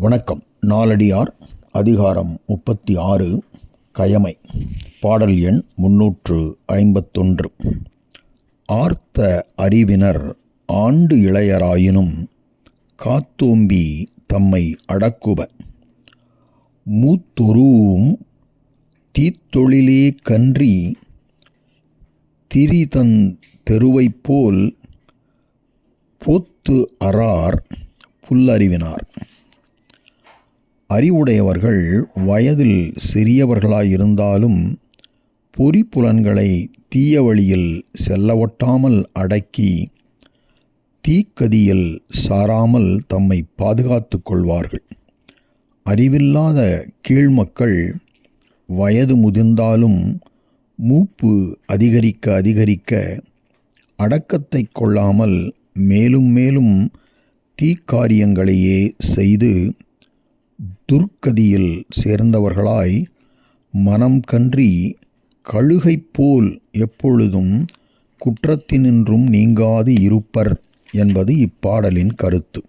வணக்கம். நாலடியார் அதிகாரம் முப்பத்தி ஆறு கயமை. பாடல் எண் முன்னூற்று ஐம்பத்தொன்று. ஆர்த்த அறிவினர் ஆண்டு இளையராயினும் காத்தோம்பி தம்மை அடக்குப. மூத்தொருவும் தீத்தொழிலே கன்றி திரிதன் தெருவைப் போல் போத்து அறார் புல்லறிவினார். அறிவுடையவர்கள் வயதில் சிறியவர்களாயிருந்தாலும் பொறிப்புலன்களை தீய வழியில் செல்லவொட்டாமல் அடக்கி தீக்கதியில் சாராமல் தம்மை பாதுகாத்து கொள்வார்கள். அறிவில்லாத கீழ்மக்கள் வயது முதிர்ந்தாலும் மூப்பு அதிகரிக்க அதிகரிக்க அடக்கத்தை கொள்ளாமல் மேலும் மேலும் தீக்காரியங்களையே செய்து துர்க்கதியில் சேர்ந்தவர்களாய் மனம் கன்றி கழுகைப் போல் எப்பொழுதும் குற்றத்தினின்றும் நீங்காது இருப்பர் என்பது இப்பாடலின் கருத்து.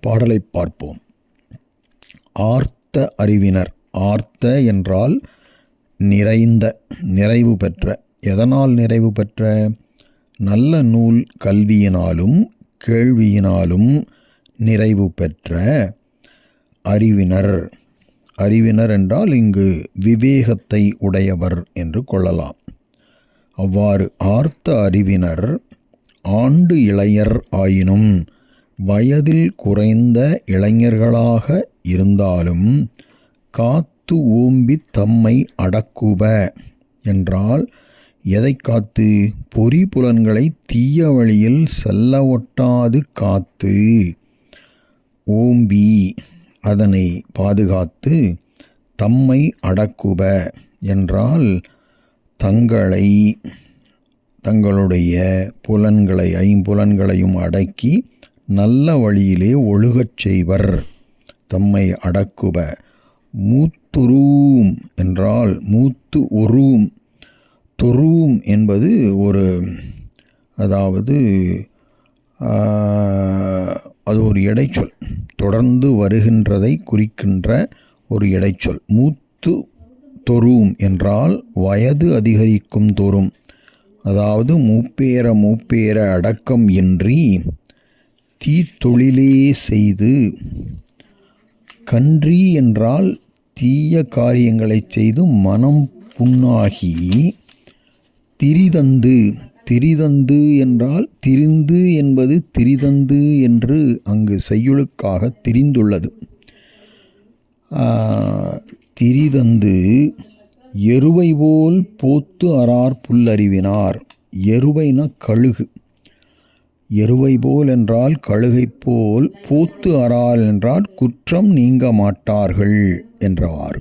பாடலை பார்ப்போம். ஆர்த்த அறிவினர். ஆர்த்த என்றால் நிறைந்த நிறைவு பெற்ற. எதனால் நிறைவு பெற்ற? நல்ல நூல் கல்வியினாலும் கேள்வியினாலும் நிறைவு பெற்ற. அறிவினர். அறிவினர் என்றால் இங்கு விவேகத்தை உடையவர் என்று கொள்ளலாம். அவ்வாறு ஆர்த்த அறிவினர் ஆண்டு இளையர் ஆயினும் வயதில் குறைந்த இளைஞர்களாக இருந்தாலும் காத்து ஓம்பி தம்மை அடக்குப என்றால் எதை காத்து? பொறி புலன்களை தீய வழியில் செல்ல ஒட்டாது காத்து. ஓம்பி அதனை பாதுகாத்து தம்மை அடக்குப என்றால் தங்களை தங்களுடைய புலன்களை ஐம்புலன்களையும் அடக்கி நல்ல வழியிலே ஒழுகச் செய்வர். தம்மை அடக்குப. மூத்துரூம் என்றால் மூத்து உரூம். துரூம் என்பது ஒரு அதாவது அது ஒரு இடைச்சொல் தொடர்ந்து வருகின்றதை குறிக்கின்ற ஒரு இடைச்சொல் மூத்து தொரும் என்றால் வயது அதிகரிக்கும் தோறும் அதாவது மூப்பேர மூப்பேர அடக்கம் இன்றி தீத்தொழிலே செய்து கன்றி என்றால் தீய காரியங்களை செய்து மனம் புண்ணாகி திரிதந்து திரிதந்து என்றால் திரிந்து என்பது திரிதந்து என்று அங்கு செய்யுளுக்காக திரிந்துள்ளது. திரிதந்து எருவை போல் போத்து அறார் புல்லறிவினார். எருவைன கழுகு. எருவை போல் என்றால் கழுகை போல் போத்து அறார் என்றால் குற்றம் நீங்க மாட்டார்கள் என்றவாறு.